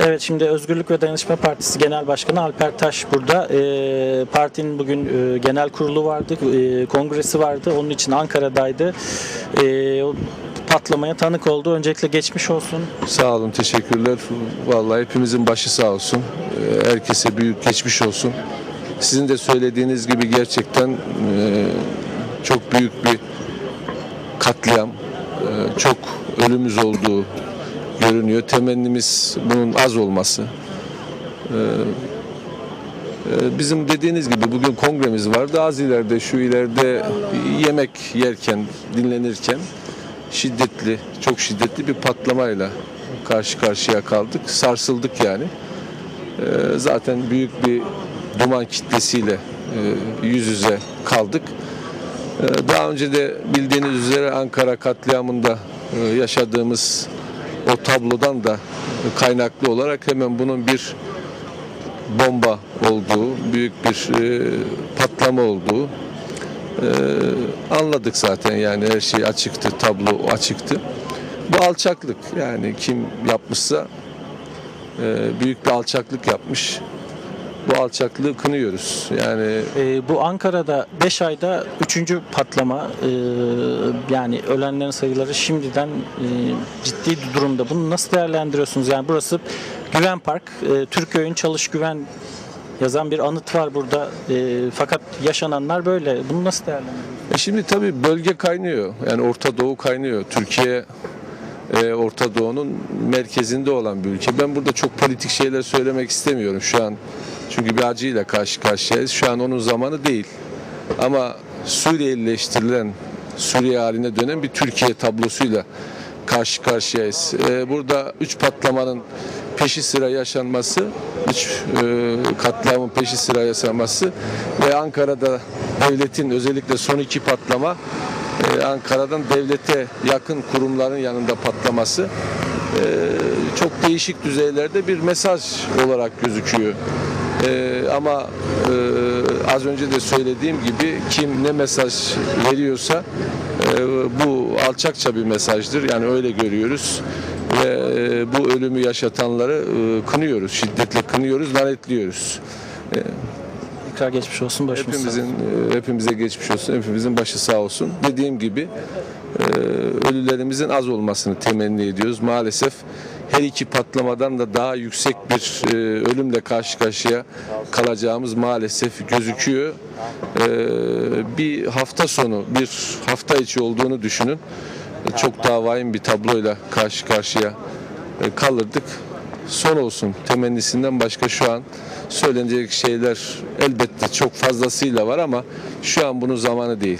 Evet şimdi Özgürlük ve Dayanışma Partisi Genel Başkanı Alper Taş burada. Ee, partinin bugün e, genel kurulu vardı, e, kongresi vardı. Onun için Ankara'daydı. Ee, o patlamaya tanık oldu. Öncelikle geçmiş olsun. Sağ olun, teşekkürler. Vallahi hepimizin başı sağ olsun. Ee, Herkese büyük geçmiş olsun. Sizin de söylediğiniz gibi gerçekten e, çok büyük bir katliam, e, çok ölümümüz olduğu görünüyor. Temennimiz bunun az olması. Ee, e, Bizim dediğiniz gibi bugün kongremiz vardı. Az ileride, şu ileride yemek yerken, dinlenirken şiddetli, çok şiddetli bir patlamayla karşı karşıya kaldık. Sarsıldık yani. Ee, Zaten büyük bir duman kitlesiyle e, yüz yüze kaldık. Ee, Daha önce de bildiğiniz üzere Ankara katliamında e, yaşadığımız o tablodan da kaynaklı olarak hemen bunun bir bomba olduğu, büyük bir e, patlama olduğu e, anladık zaten yani her şey açıktı, tablo açıktı. Bu alçaklık yani kim yapmışsa e, büyük bir alçaklık yapmış. Bu alçaklığı kınıyoruz. Yani Ee, bu Ankara'da 5 ayda 3. patlama. Ee, yani ölenlerin sayıları şimdiden e, ciddi durumda. Bunu nasıl değerlendiriyorsunuz? Yani burası Güven Park, e, Türköy'ün Çalış Güven yazan bir anıt var burada. E, fakat yaşananlar böyle. Bunu nasıl değerlendiriyorsunuz? E şimdi tabii bölge kaynıyor. Yani Orta Doğu kaynıyor. Türkiye e, Orta Doğu'nun merkezinde olan bir ülke. Ben burada çok politik şeyler söylemek istemiyorum şu an. Çünkü bir acıyla karşı karşıyayız. Şu an onun zamanı değil. Ama Suriyelileştirilen, Suriye haline dönen bir Türkiye tablosuyla karşı karşıyayız. E, burada üç patlamanın peşi sıra yaşanması, üç e, katliamın peşi sıra yaşanması ve Ankara'da devletin özellikle son iki patlama e, Ankara'dan devlete yakın kurumların yanında patlaması e, çok değişik düzeylerde bir mesaj olarak gözüküyor. E, ama e, az önce de söylediğim gibi kim ne mesaj veriyorsa e, bu alçakça bir mesajdır. Yani öyle görüyoruz ve e, bu ölümü yaşatanları e, kınıyoruz, şiddetle kınıyoruz, lanetliyoruz. Tekrar geçmiş olsun. Başımız. Hepimizin e, hepimize geçmiş olsun, hepimizin başı sağ olsun. Dediğim gibi e, ölülerimizin az olmasını temenni ediyoruz. Maalesef her iki patlamadan da daha yüksek bir e, ölümle karşı karşıya kalacağımız maalesef gözüküyor. E, bir hafta sonu, bir hafta içi olduğunu düşünün. E, Çok daha vahim bir tabloyla karşı karşıya e, kalırdık. Son olsun temennisinden başka şu an söylenecek şeyler elbette çok fazlasıyla var ama şu an bunun zamanı değil.